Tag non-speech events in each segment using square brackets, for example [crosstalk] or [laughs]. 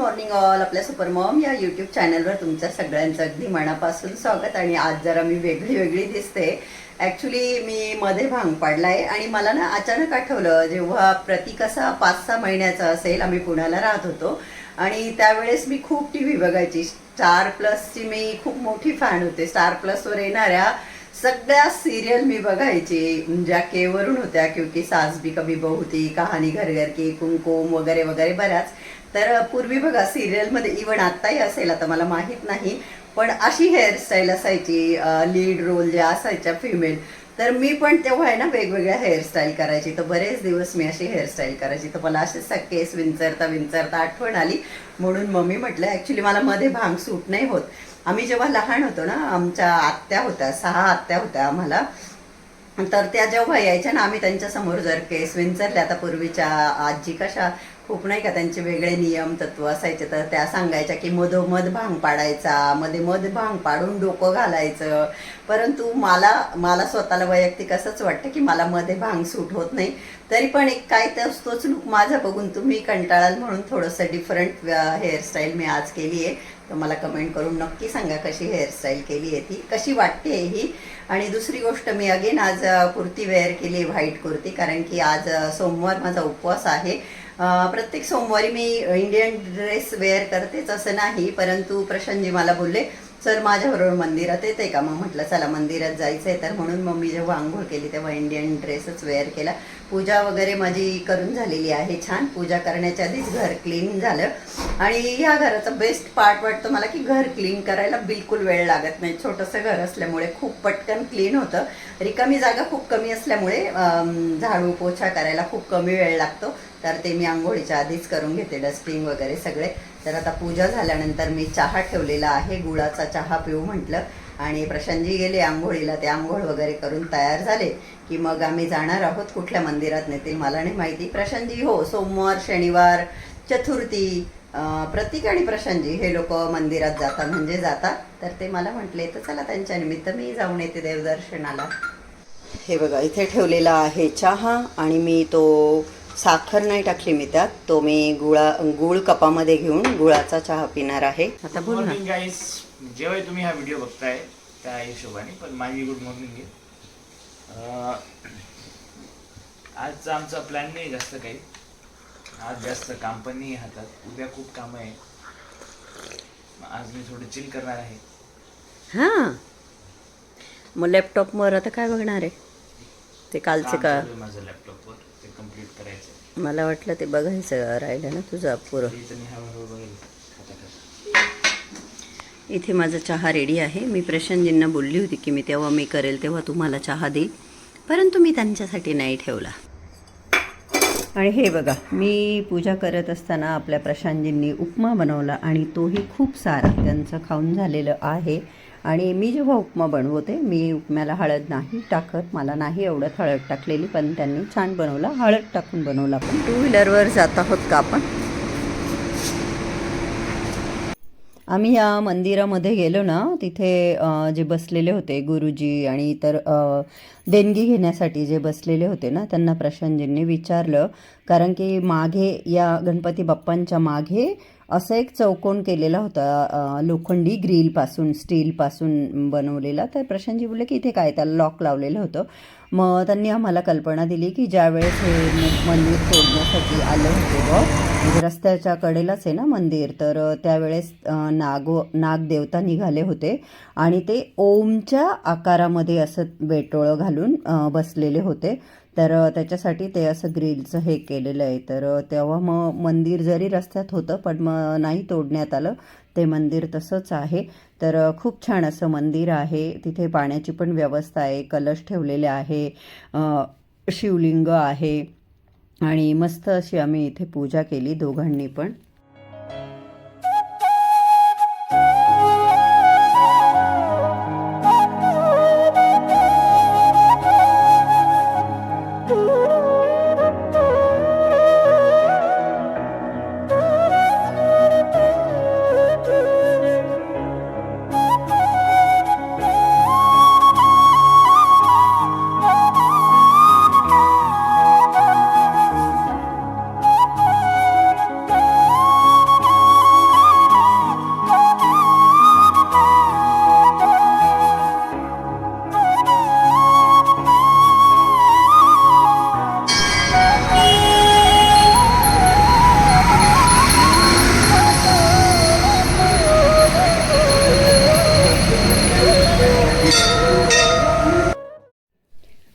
Morning all. Super mom या YouTube चॅनलवर तुमच्या सगळ्यांचं अगदी मनापासून स्वागत आणि आज जरा मी वेगळी वेगळी दिसते. ॲक्च्युली मी मध्ये भांग पाडलाय आणि मला ना अचानक आठवलं जेव्हा प्रतीक असा पाच सहा महिन्याचा असेल आम्ही पुण्याला राहत होतो. आणि त्यावेळेस मी खूप टी व्ही बघायची. स्टार प्लसची मी खूप मोठी फॅन होते. स्टार प्लसवर येणाऱ्या सगळ्या सिरियल मी बघायची. ज्या केवरून होत्या क्योंकि सास भी कभी बहुती कहाणी घर घर की कुमकुम वगैरे वगैरे बऱ्याच. तर पूर्वी बघा सिरियलमध्ये इवन आत्ताही असेल आता मला माहीत नाही पण अशी हेअरस्टाईल असायची लीड रोल ज्या असायच्या फिमेल तर मी पण तेव्हा आहे ना वेगवेगळ्या हेअरस्टाईल करायची. तर बरेच दिवस मी अशी हेअरस्टाईल करायची. तर मला असे केस विंचरता विंचरता आठवण आली. म्हणून मम्मी म्हटलं ॲक्च्युली मला मध्ये भांग सूट नाही होत. आम्ही जेव्हा लहान होतो ना आमच्या आत्या होत्या सहा आत्या होत्या आम्हाला. तर त्या जेव्हा यायच्या ना आम्ही त्यांच्यासमोर जर केस विंचरल्या आता पूर्वीच्या आजी कशा खूप नाही का त्यांचे वेगळे नियम तत्व असायचे. तर त्या सांगायच्या की मधोमध भांग पाडायचा. मध्ये मध भांग पाडून डोकं घालायचं. परंतु मला मला स्वतःला वैयक्तिक असंच वाटतं की मला मध्ये भांग सूट होत नाही. तरी पण एक काय तर तोच लुक माझा बघून तुम्ही कंटाळाल म्हणून थोडंसं डिफरंट हेअरस्टाईल मी आज केली आहे तर मला कमेंट करून नक्की सांगा कशी हेअरस्टाईल केली आहे ती कशी वाटते ही. आणि दुसरी गोष्ट मी अगेन आज कुर्ती वेअर केली आहे व्हाईट कुर्ती. कारण की आज सोमवार माझा उपवास आहे. प्रत्येक सोमवारी मी इंडियन ड्रेस वेअर करतेच असं नाही परंतु प्रशांतजी मला बोलले सर माझ्याबरोबर मंदिरात येते का? मग म्हटलं चला मंदिरात जायचं आहे तर म्हणून मग मी जेव्हा आंघोळ केली तेव्हा इंडियन ड्रेसच वेअर केला. पूजा वगैरे माझी करून झालेली आहे छान. पूजा करण्याच्या आधीच घर क्लीन झालं. आणि या घराचा बेस्ट पार्ट वाटतं मला की घर क्लीन करायला बिलकुल वेळ लागत नाही. छोटंसं घर असल्यामुळे खूप पटकन क्लीन होतं. रिकामी जागा खूप कमी असल्यामुळे झाडू पोछा करायला खूप कमी वेळ लागतो. तर ते मी आंघोळीच्या आधीच करून घेते डस्टिंग वगैरे सगळे. तर आता पूजा झाल्यानंतर मी चहा ठेवलेला आहे गुळाचा चहा पिऊ म्हटलं. आणि प्रशांतजी गेले आंघोळीला ते आंघोळ वगैरे करून तयार झाले की मग आम्ही जाणार आहोत कुठल्या मंदिरात नेतील मला नाही माहिती. प्रशांतजी हो सोमवार शनिवार चतुर्थी प्रतीक आणि प्रशांतजी हे लोक मंदिरात जातात म्हणजे जातात. तर ते मला म्हटले तर चला त्यांच्या निमित्त मी जाऊन येते देवदर्शनाला. हे बघा इथे ठेवलेला आहे चहा आणि मी तो साखर नाही टाकली मी त्यात. तो मी गुळा गुळ कपामध्ये घेऊन गुळाचा चहा पिणार आहे. आता बोल ना. गाईस जेव्हा तुम्ही हा व्हिडिओ बघताय त्या हिशोबाने पण माझी गुड मॉर्निंग आहे. आजचा आमचा प्लॅन नाही जास्त काही. आज जास्त काम पण नाही हातात. उद्या खूप काम आहे. मग आज मी थोडं चिल करणार आहे. हां. मग लॅपटॉपवर आता काय बघणार आहे? ते कालचे काम का? चालू आहे माझं लॅपटॉपवर ते कंप्लीट करायचं मला वाटलं ते बघायचं राहिलं ना तुझं पुरं. ते तर मी हळूहळू बघेल. खटाखट. इथे माझा चहा रेडी आहे. मी प्रशांतजींना बोलली होती की मी तेव्हा मी करेल तेव्हा तुम्हाला चहा देईल परंतु मी त्यांच्यासाठी नाही ठेवला. आणि हे बघा मी पूजा करत असताना आपल्या प्रशांतजींनी उपमा बनवला आणि तोही खूप सारा त्यांचं खाऊन झालेलं आहे. आणि मी जेव्हा उपमा बनवते मी उपम्याला हळद नाही टाकत मला नाही एवढं हळद टाकलेली पण त्यांनी छान बनवला हळद टाकून बनवला पण. टू व्हीलरवर जात आहोत का आपण? आम्ही या मंदिरामध्ये गेलो ना तिथे जे बसलेले होते गुरुजी आणि इतर देणगी घेण्यासाठी जे बसलेले होते ना त्यांना प्रशांतजींनी विचारलं. कारण की मागे या गणपती बाप्पांच्या मागे असं एक चौकोन केलेला होता लोखंडी ग्रिलपासून स्टीलपासून बनवलेला. तर प्रशांतजी बोलले की इथे काय त्याला लॉक लावलेलं होतं. मग त्यांनी आम्हाला कल्पना दिली की ज्यावेळेस हे मंदिर तोडण्यासाठी आलं होते बघ म्हणजे रस्त्याच्या कडेलाच आहे ना मंदिर. तर त्यावेळेस नागो नागदेवता निघाले होते आणि ते ओमच्या आकारामध्ये असं बेटोळं घालून बसलेले होते. तर त्याच्यासाठी ते असं ग्रिलचं हे केलेलं आहे. तर तेव्हा मग मंदिर जरी रस्त्यात होतं पण मग नाही तोडण्यात आलं. ते मंदिर तसंच आहे. तर खूप छान असं मंदिर आहे. तिथे पाण्याची पण व्यवस्था आहे. कलश ठेवलेले आहे. शिवलिंग आहे. आणि मस्त अशी आम्ही इथे पूजा केली दोघांनी पण.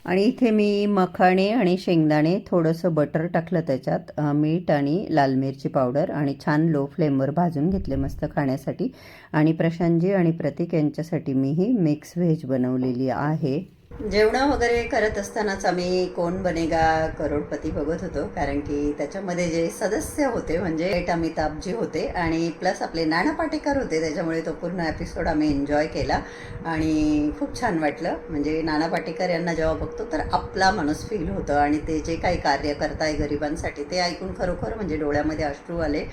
आणि इथे मी मखाणे आणि शेंगदाणे थोडंसं बटर टाकलं त्याच्यात मीठ आणि लाल मिरची पावडर आणि छान लो फ्लेमवर भाजून घेतले मस्त खाण्यासाठी. आणि प्रशांतजी आणि प्रतीक यांच्यासाठी मी ही मिक्स व्हेज बनवलेली आहे. जेवणं वगैरे करत असतानाच आम्ही कोण बनेगा करोडपती बघत होतो कारण की त्याच्यामध्ये जे सदस्य होते म्हणजे अमिताभजी होते आणि प्लस आपले नाना पाटेकर होते त्याच्यामुळे तो पूर्ण एपिसोड आम्ही एन्जॉय केला आणि खूप छान वाटलं. म्हणजे नाना पाटेकर यांना जेव्हा बघतो तर आपला माणूस फील होतं आणि ते जे काही कार्य करताय गरिबांसाठी ते ऐकून खरोखर म्हणजे डोळ्यामध्ये अश्रू आले.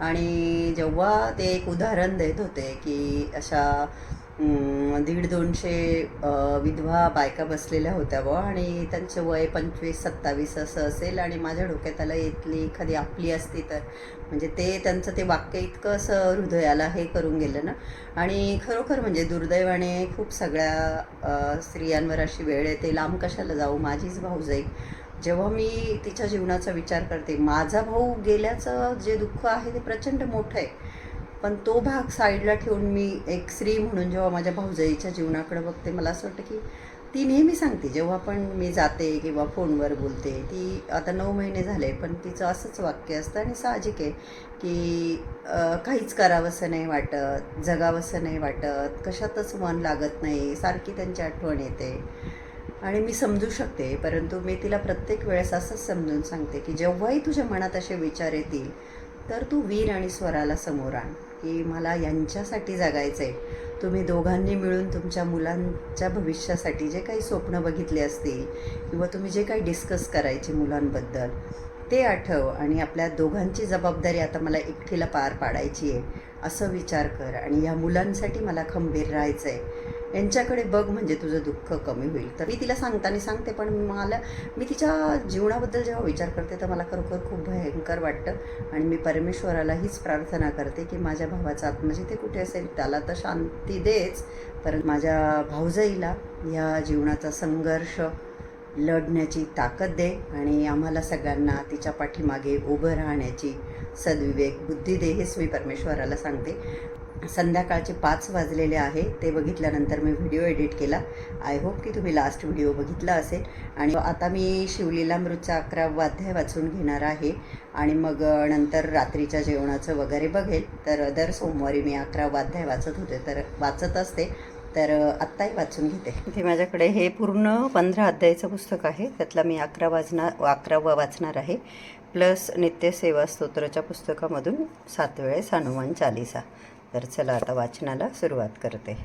आणि जेव्हा ते एक उदाहरण देत होते की अशा दीड दोनशे विधवा बायका बसलेल्या होत्या बुवा आणि त्यांचं वय पंचवीस सत्तावीस असं असेल आणि माझ्या डोक्यात आलं इथली एखादी आपली असती तर. म्हणजे ते त्यांचं ते वाक्य इतकं असं हृदयाला हे करून गेलं ना. आणि खरोखर म्हणजे दुर्दैवाने खूप सगळ्या स्त्रियांवर अशी वेळ येते. लांब कशाला जाऊ? माझीच भाऊजाई जेव्हा मी तिच्या जीवनाचा विचार करते माझा भाऊ गेल्याचं जे दुःख आहे ते प्रचंड मोठं आहे. पण तो भाग साईडला ठेवून मी एक स्त्री म्हणून जेव्हा माझ्या भाऊजाईच्या जीवनाकडे बघते मला असं वाटतं की ती नेहमी सांगते जेव्हा पण मी जाते किंवा फोनवर बोलते ती आता नऊ महिने झाले पण तिचं असंच वाक्य असतं आणि साहजिक आहे की काहीच करावंसं नाही वाटत जगावंसं नाही वाटत कशातच मन लागत नाही सारखी त्यांची आठवण येते. आणि मी समजू शकते परंतु मी तिला प्रत्येक वेळेस असंच समजून सांगते की जेव्हाही तुझ्या मनात असे विचार येतील तर तू वीर आणि स्वराला समोर आण. की मला यांच्यासाठी जगायचं आहे तुम्ही दोघांनी मिळून तुमच्या मुलांच्या भविष्यासाठी जे काही स्वप्न बघितले असतील किंवा तुम्ही जे काही डिस्कस करायचे मुलांबद्दल ते आठव आणि आपल्या दोघांची जबाबदारी आता मला एकटीला पार पाडायची आहे असं विचार कर आणि या मुलांसाठी मला खंबीर राहायचं आहे यांच्याकडे बघ म्हणजे तुझं दुःख कमी होईल. तर मी तिला सांगताना सांगते पण मला मी तिच्या जीवनाबद्दल जेव्हा विचार करते तर मला खरोखर खूप भयंकर वाटतं. आणि मी परमेश्वराला हीच प्रार्थना करते की माझ्या भावाचा आत्मा जिथे कुठे असेल त्याला तर शांती देच. परत माझ्या भाऊजाईला या जीवनाचा संघर्ष लढण्याची ताकद दे आणि आम्हाला सगळ्यांना तिच्या पाठीमागे उभं राहण्याची सद्विवेक बुद्धी दे मी परमेश्वराला सांगते. संध्याकाळचे पाच वाजलेले आहे ते बघितल्यानंतर मी व्हिडिओ एडिट केला. आय होप की तुम्ही लास्ट व्हिडिओ बघितला असेल. आणि आता मी शिवलीलामृतचा अकरावा अध्याय वाचून घेणार आहे. आणि मग नंतर रात्रीच्या जेवणाचं वगैरे बघेल. तर दर सोमवारी मी अकरावा अध्याय वाचत होते. तर वाचत असते. तर आत्ताही वाचून घेते. इथे माझ्याकडे हे पूर्ण पंधरा अध्यायाचं पुस्तक आहे. त्यातला मी अकरा वाजणार अकरावा वाचणार आहे. प्लस नित्यसेवा स्तोत्राच्या पुस्तकामधून सात वेळेस हनुमान चालिसा. तर चला आता वाचनाला सुरुवात करते.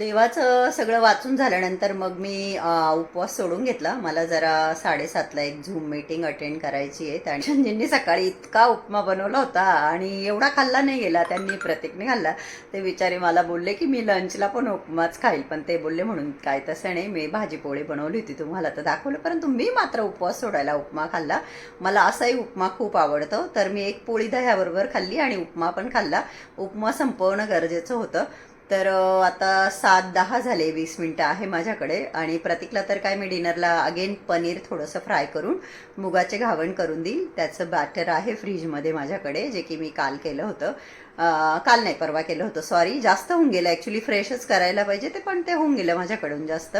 देवाचं सगळं वाचून झाल्यानंतर मग मी उपवास सोडून घेतला. मला जरा साडेसातला एक झूम मीटिंग अटेंड करायची आहे. त्या संजींनी सकाळी इतका उपमा बनवला होता आणि एवढा खाल्ला नाही गेला. त्यांनी प्रत्येकने खाल्ला. ते विचारे मला बोलले की मी लंचला पण उपमाच खाईल. पण ते बोलले म्हणून काय तसं नाही. मी भाजी पोळी बनवली होती. तुम्हाला तर दाखवलं. परंतु मी मात्र उपवास सोडायला उपमा खाल्ला. मला असाही उपमा खूप आवडतो. तर मी एक पोळी दह्याबरोबर खाल्ली आणि उपमा पण खाल्ला. उपमा संपवणं गरजेचं होतं. तर आता सात दहा झाले वीस मिनटं आहे माझ्याकडे. आणि प्रतीकला तर काय मी डिनरला अगेन पनीर थोडंसं फ्राय करून मुगाचे घावण करून देईल. त्याचं बॅटर आहे फ्रीजमध्ये माझ्याकडे जे की मी काल केलं होतं. काल नाही परवा केलं होतं. सॉरी जास्त होऊन गेलं. ॲक्च्युली फ्रेशच करायला पाहिजे ते पण ते होऊन गेलं माझ्याकडून जास्त.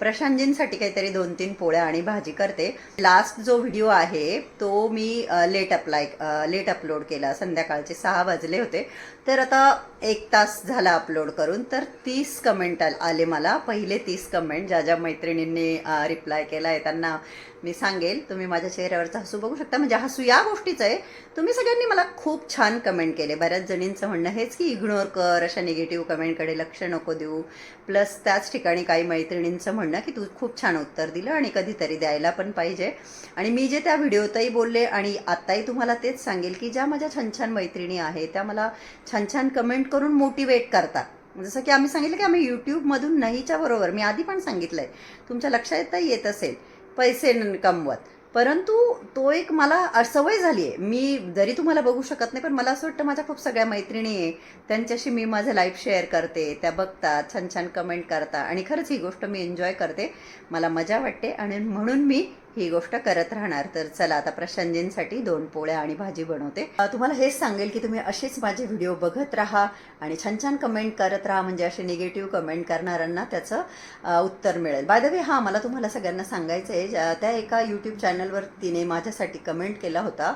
प्रशांतजींसाठी काहीतरी दोन तीन पोळ्या आणि भाजी करते. लास्ट जो व्हिडिओ आहे तो मी लेट अप्लाय लेट अपलोड केला. संध्याकाळचे सहा वाजले होते. तर आता एक तास झाला अपलोड करून. तर तीस कमेंट आले मला. पहिले तीस कमेंट ज्या ज्या मैत्रिणींनी रिप्लाय केला आहे त्यांना मी सांगेल तुम्ही माझ्या चेहऱ्यावरचा हसू बघू शकता. म्हणजे हसू या गोष्टीचं आहे तुम्ही सगळ्यांनी मला खूप छान कमेंट केले. बऱ्याच जणींचं म्हणणं हेच की इग्नोर कर अशा निगेटिव्ह कमेंटकडे लक्ष नको देऊ. प्लस त्याच ठिकाणी काही मैत्रिणींचं म्हणणं की तू खूप छान उत्तर दिलं आणि कधीतरी द्यायला पण पाहिजे. आणि मी जे त्या व्हिडिओतही बोलले आणि आत्ताही तुम्हाला तेच सांगेल की ज्या माझ्या छान छान मैत्रिणी आहेत त्या मला छान छान कमेंट करून मोटिवेट करतात. जसं की आम्ही सांगितलं की आम्ही यूट्यूबमधून नाहीच्या बरोबर मी आधी पण सांगितलं आहे तुमच्या लक्षातही येत असेल. पैसे न कमवत. परंतु तो एक मला सवय झाली आहे. मी जरी तुम्हाला बघू शकत नाही पण मला असं वाटतं माझ्या खूप सगळ्या मैत्रिणी आहे. त्यांच्याशी मी माझं लाईफ शेअर करते त्या बघतात छान छान कमेंट करतात. आणि खरंच ही गोष्ट मी एन्जॉय करते. मला मजा वाटते. आणि म्हणून मी ही गोष्ट करत राहणार. तर चला आता प्रशांतजींसाठी दोन पोळ्या आणि भाजी बनवते. तुम्हाला हेच सांगेल की तुम्ही असेच माझे व्हिडिओ बघत राहा आणि छान छान कमेंट करत राहा म्हणजे असे निगेटिव्ह कमेंट करणाऱ्यांना त्याचं उत्तर मिळेल. बाय द वे हां मला तुम्हाला सगळ्यांना सांगायचं आहे त्या एका यूट्यूब चॅनलवर तिने माझ्यासाठी कमेंट केला होता.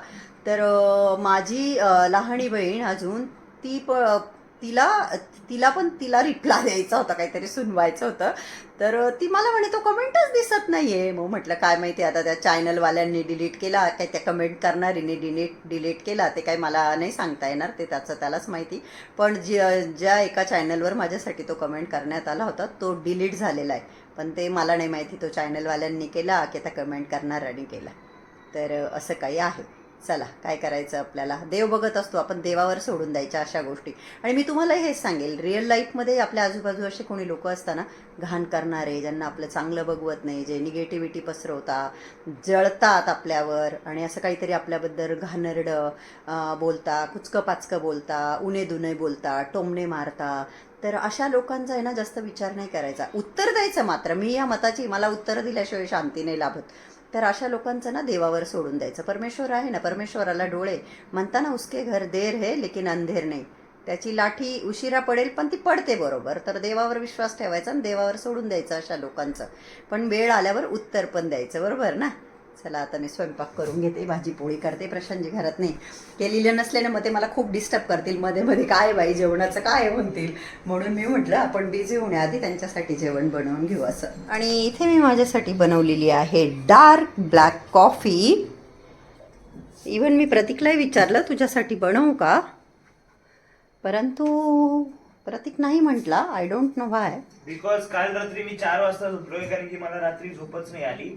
तर माझी लहाणी लहानी बहीण अजून ती प तिला तिला पण तिला रिप्लाय द्यायचा होता काहीतरी सुनवायचं होतं. तर ती मला म्हणे तो कमेंटच दिसत नाही आहे मग म्हटलं काय माहिती आता त्या चॅनलवाल्यांनी डिलीट केला काय त्या कमेंट करणारीने डिलीट डिलीट केला ते काही मला नाही सांगता येणार ते त्याचं त्यालाच माहिती. पण जी ज्या एका चॅनलवर माझ्यासाठी तो कमेंट करण्यात आला होता तो डिलीट झालेला आहे. पण ते मला नाही माहिती तो चॅनलवाल्यांनी केला की त्या कमेंट करणाऱ्यांनी केला. तर असं काही आहे. चला काय करायचं आपल्याला? देव बघत असतो आपण देवावर सोडून द्यायच्या अशा गोष्टी. आणि मी तुम्हाला हेच सांगेल रिअल लाईफमध्ये आपल्या आजूबाजू असे कोणी लोक असताना घाण करणारे ज्यांना आपलं चांगलं बघवत नाही जे निगेटिव्हिटी पसरवतात जळतात आपल्यावर आणि असं काहीतरी आपल्याबद्दल घाणरडं बोलता कुचकं पाचकं बोलता उणे दुने बोलता टोमणे मारता. तर अशा लोकांचा आहे ना जास्त विचार नाही करायचा. उत्तर द्यायचं मात्र. मी या मताची मला उत्तर दिल्याशिवाय शांती नाही लाभत. तर अशा लोकांचं ना देवावर सोडून द्यायचं. परमेश्वर आहे ना परमेश्वराला डोळे. म्हणताना उसके घर देर हे लेकिन अंधेर नाही. त्याची लाठी उशिरा पडेल पण ती पडते बरोबर. तर देवावर विश्वास ठेवायचा आणि देवावर सोडून द्यायचं अशा लोकांचं. पण वेळ आल्यावर उत्तर पण द्यायचं बरोबर ना? चला आता मी स्वयंपाक करून घेते भाजी पोळी करते प्रशांतजी घरात नाही. केलेलं नसल्यानं मग ते मला खूप डिस्टर्ब करतील. मध्ये मध्ये काय बाई जेवणाचं काय म्हणतील? म्हणून मी म्हटलं आपण बिझी होण्याआधी त्यांच्यासाठी जेवण बनवून घेऊ असं. आणि इथे मी माझ्यासाठी बनवलेली आहे डार्क ब्लॅक कॉफी इवन मी प्रतीकलाही विचारलं तुझ्यासाठी बनवू का? परंतु प्रतीक नाही म्हटला. I don't know why because काल रात्री मी चार वाजता झोपलोय कारण की मला रात्री झोपच नाही आली.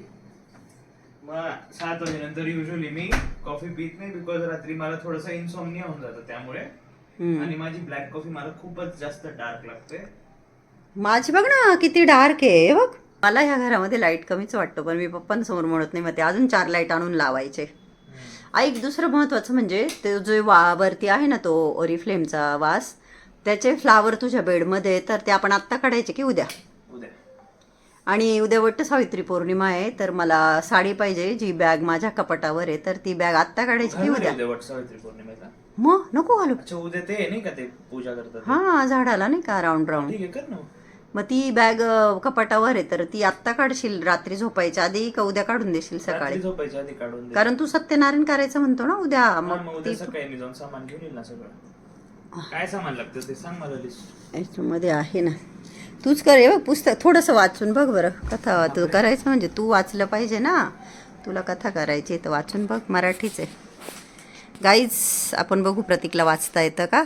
मग सात वाजेनंतर युजली मी कॉफी पित नाही बिकॉज रात्री मला थोडस इन्सॉमनिया होऊन जातं त्यामुळे. आणि माझी ब्लॅक कॉफी मला खूपच जास्त डार्क लागते. माझी बघ ना किती डार्क आहे बघ. मला ह्या घरामध्ये लाइट कमीच वाटतो पण मी पप्पांसमोर म्हणत नाही मग ते अजून चार लाइट आणून लावायचे. ऐक दुसरं महत्वाचं म्हणजे ते जो वा वरती आहे ना तो ओरिफ्लेमचा वास त्याचे फ्लावर तुझ्या बेडमध्ये तर ते आपण आत्ता काढायचे की उद्या? आणि उद्या वट्ट सावित्री पौर्णिमा आहे तर मला साडी पाहिजे जी बॅग माझ्या कपाटावर आहे तर ती बॅग आत्ता काढायची की उद्या? पौर्णिमेला मग? नको घालू. अच्छा उद्या ते नाही का ते पूजा करतात? हा झाडाला नाही का राऊंड राऊंड ठीक आहे कर ना मग. ती बॅग कपाटावर आहे तर ती आत्ता काढशील रात्री झोपायच्या आधी का उद्या काढून देशील सकाळी? रात्री झोपायच्या आधी काढून दे. कारण तू सत्यनारायण करायचं म्हणतो ना उद्या. हा, मग मग ती उद्या सकाळी मी जाऊन सामान घेऊन येईल ना सगळं. काय सामान लागतं ते सांग मला लिस्ट याच्यामध्ये आहे ना. तूच कर हे बघ पुस्तक थोडंसं वाचून बघ बरं. कथा तू करायचं म्हणजे तू वाचलं पाहिजे ना. तुला कथा करायची तर वाचून बघ मराठीच आहे. गाईज आपण बघू प्रतीकला वाचता येतं का?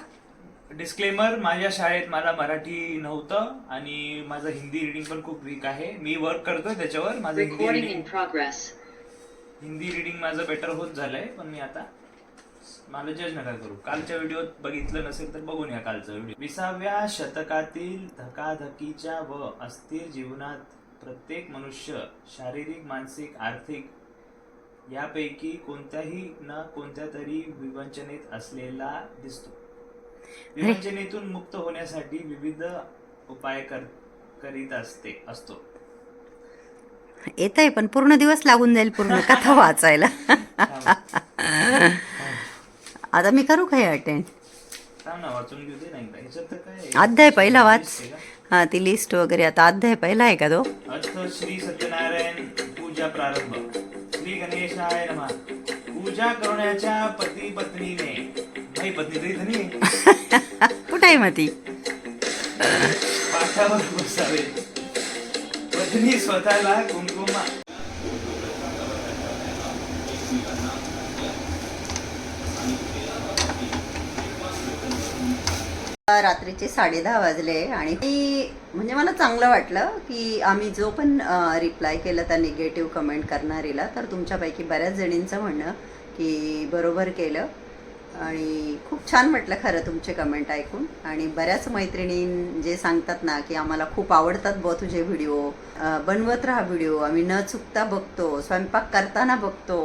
डिस्क्लेमर माझ्या शाळेत मला मराठी नव्हतं आणि माझं हिंदी रिडिंग पण खूप वीक आहे. मी वर्क करतोय त्याच्यावर माझं हिंदी रिडिंग. हिंदी रिडिंग माझं बेटर होत झालंय पण मी आता मला जज नका करू. कालच्या व्हिडिओत बघितलं नसेल तर बघून या कालचा व्हिडिओ विसाव्या शतकातील धकाधकीच्या व अस्थिर जीवनात प्रत्येक मनुष्य शारीरिक मानसिक आर्थिक यापैकी कोणत्याही न कोणत्या तरी विवंचनेत असलेला दिसतो. विवंचनेतून मुक्त होण्यासाठी विविध उपाय कर करीत असते असतो. येत आहे पण पूर्ण दिवस लागून जाईल पूर्ण. कथा वाचायला. [laughs] आता मी करू काय अटेंड? अध्याय पहिला वाच? हा ती लिस्ट वगैरे आता अध्याय पहिला आहे का तो? श्री सत्यनारायण पूजा प्रारंभ. श्री गणेशाय नमः. पूजा करण्याच्या पती पत्नीने नाही पत्नी तरी धनी [laughs] कुठं आहे मग ती पाठावर बसावे. पत्नी स्वतःला कुंकुमा. रात्रीचे साडे दहा वाजले आणि ती म्हणजे मला चांगलं वाटलं की आम्ही जो पण रिप्लाय केला त्या निगेटिव्ह कमेंट करणारीला तर तुमच्यापैकी बऱ्याच जणींचं म्हणणं की बरोबर केलं. आणि खूप छान म्हटलं खरं तुमचे कमेंट ऐकून. आणि बऱ्याच मैत्रिणी जे सांगतात ना की आम्हाला खूप आवडतात ब तुझे व्हिडिओ बनवत राहा व्हिडिओ आम्ही न चुकता बघतो स्वयंपाक करताना बघतो.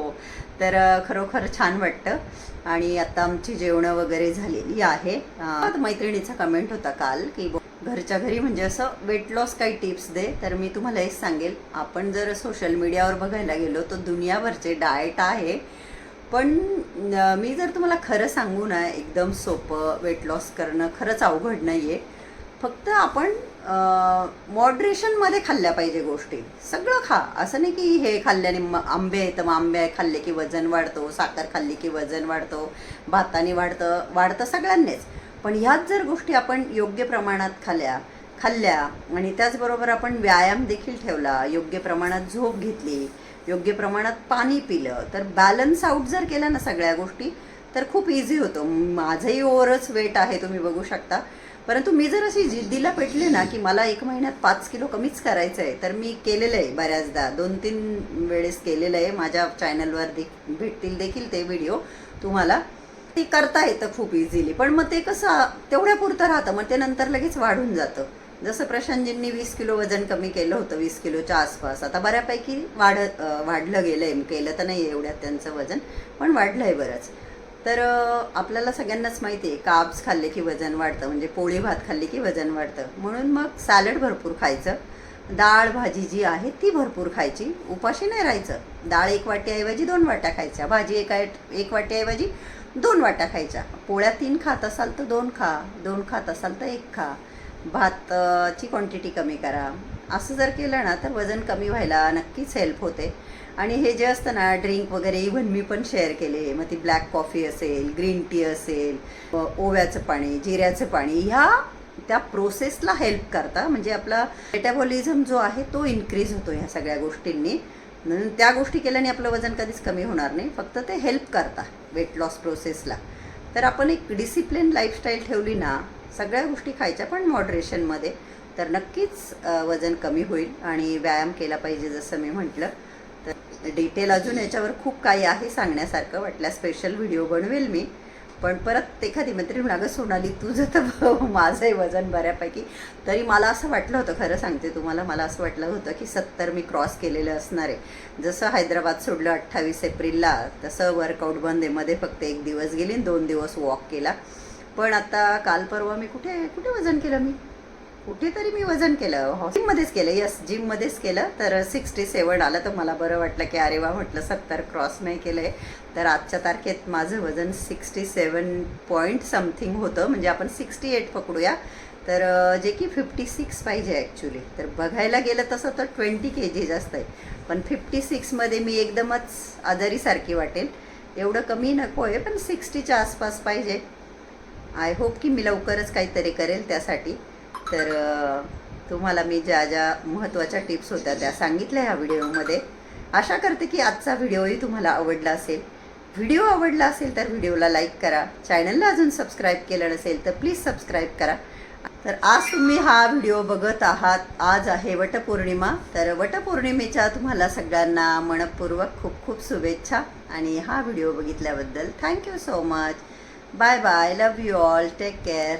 तर खरोखर छान वाटतं. आणि आता आमची जेवणं वगैरे झालेली आहे. मैत्रिणीचा कमेंट होता काल की घरच्या घरी म्हणजे असं वेट लॉस काही टिप्स दे. तर मी तुम्हाला हेच सांगेल. आपण जर सोशल मीडियावर बघायला गेलो तर दुनियाभरचे डाएट आहे. पण मी जर तुम्हाला खरं सांगू ना एकदम सोपं वेट लॉस करणं खरंच अवघड नाही आहे फक्त आपण मॉडरेशनमध्ये खाल्ल्या पाहिजे गोष्टी. सगळं खा. असं नाही की हे खाल्ल्याने म- आंबे आहेत तर मग आंबे खाल्ले की वजन वाढतो साखर खाल्ली की वजन वाढतो भाताने वाढतं वाढतं सगळ्यांनीच. पण ह्याच जर गोष्टी आपण योग्य प्रमाणात खाल्ल्या खाल्ल्या आणि त्याचबरोबर आपण व्यायाम देखील ठेवला योग्य प्रमाणात झोप घेतली योग्य प्रमाणात पाणी पिलं तर बॅलन्स आउट जर केलं ना सगळ्या गोष्टी तर खूप इझी होतं. माझंही ओवरच वेट आहे तुम्ही बघू शकता. परंतु मी जर अशी जिद्दीला पेटले ना की मला एक महिन्यात पाच किलो कमीच करायचं आहे तर मी केलेलं आहे बऱ्याचदा. दोन तीन वेळेस केलेलं आहे. माझ्या चॅनलवर दे भेटतील देखील ते व्हिडिओ तुम्हाला. ते करता येतं खूप इझिली पण मग ते कसं तेवढ्यापुरतं राहतं. मग ते नंतर लगेच वाढून जातं. जसं प्रशांतजींनी वीस किलो वजन कमी केलं होतं वीस किलोच्या आसपास. आता बऱ्यापैकी वाढ वाढलं गेलं आहे केलं तर नाही एवढ्यात त्यांचं वजन पण वाढलं आहे बरंच. तर आपल्याला सगळ्यांनाच माहिती आहे काब्स खाल्ले की वजन वाढतं म्हणजे पोळी भात खाल्ली की वजन वाढतं. म्हणून मग सॅलड भरपूर खायचं. डाळ भाजी जी आहे ती भरपूर खायची. उपाशी नाही राहायचं. डाळ एक वाटीऐवजी दोन वाट्या खायच्या. भाजी एका एक वाटीऐवजी दोन वाट्या खायच्या. पोळ्या तीन खात असाल तर दोन खा. दोन खात असाल तर एक खा. भातची क्वांटिटी कमी करा. असं जर केलं ना तर वजन कमी व्हायला नक्कीच हेल्प होते. आणि हे जे असतं ना ड्रिंक वगैरे इव्हन मी पण शेअर केले. मग ती ब्लॅक कॉफी असेल ग्रीन टी असेल व ओव्याचं पाणी जिऱ्याचं पाणी ह्या त्या प्रोसेसला हेल्प करता. म्हणजे आपला मेटाबॉलिझम जो आहे तो इन्क्रीज होतो ह्या सगळ्या गोष्टींनी. म्हणून त्या गोष्टी केल्याने आपलं वजन कधीच कमी होणार नाही. फक्त ते हेल्प करता वेट लॉस प्रोसेसला तर आपण एक डिसिप्लिन लाईफस्टाईल ठेवली ना सगळ्या गोष्टी खायच्या पण मॉडरेशनमध्ये तर नक्कीच वजन कमी होईल आणि व्यायाम केला पाहिजे जसं मी म्हटलं. डिटेल अजून याच्यावर खूप काही आहे सांगण्यासारखं. वाटल्या स्पेशल व्हिडिओ बनवेल मी. पण परत एखादी मैत्रीण अगं सोनाली तुझं तर माझंही वजन बऱ्यापैकी. तरी मला असं वाटलं होतं खरं सांगते तुम्हाला मला असं वाटलं होतं की सत्तर मी क्रॉस केलेलं असणार आहे. जसं हैदराबाद सोडलं अठ्ठावीस एप्रिलला तसं वर्कआउट बंद आहे मध्ये फक्त एक दिवस गेली दोन दिवस वॉक केला. पण आता काल परवा मी कुठे कुठे वजन केलं मी? कुठेतरी मी वजन केलं जिममध्येच केलं यस जिममध्येच केलं तर सिक्स्टी सेवन आलं तर मला बरं वाटलं की अरे वा म्हटलं सत्तर क्रॉस नाही केलं आहे तर आजच्या तारखेत माझं वजन सिक्स्टी सेवन पॉईंट समथिंग होतं म्हणजे आपण सिक्स्टी एट पकडूया. तर जे की फिफ्टी सिक्स पाहिजे ॲक्च्युली तर बघायला गेलं तसं तर ट्वेंटी के जी जास्त आहे. पण फिफ्टी सिक्समध्ये मी एकदमच आजारीसारखी वाटेल. एवढं कमी नको आहे पण सिक्स्टीच्या आसपास पाहिजे. आय होप की मी लवकरच काहीतरी करेल त्यासाठी. तर तुम्हाला मी ज्या ज्या महत्त्वाच्या टिप्स होत्या त्या सांगितल्या ह्या व्हिडिओमध्ये. आशा करते की आजचा व्हिडिओही तुम्हाला आवडला असेल. व्हिडिओ आवडला असेल तर व्हिडिओला लाईक करा. चॅनलला अजून सबस्क्राईब केलं नसेल तर प्लीज सबस्क्राईब करा. तर आज तुम्ही हा व्हिडिओ बघत आहात. आज आहे वटपौर्णिमा. तर वटपौर्णिमेच्या तुम्हाला सगळ्यांना मनपूर्वक खूप खूप शुभेच्छा. आणि हा video बघितल्याबद्दल thank you so much. Bye bye. Love you all. Take care.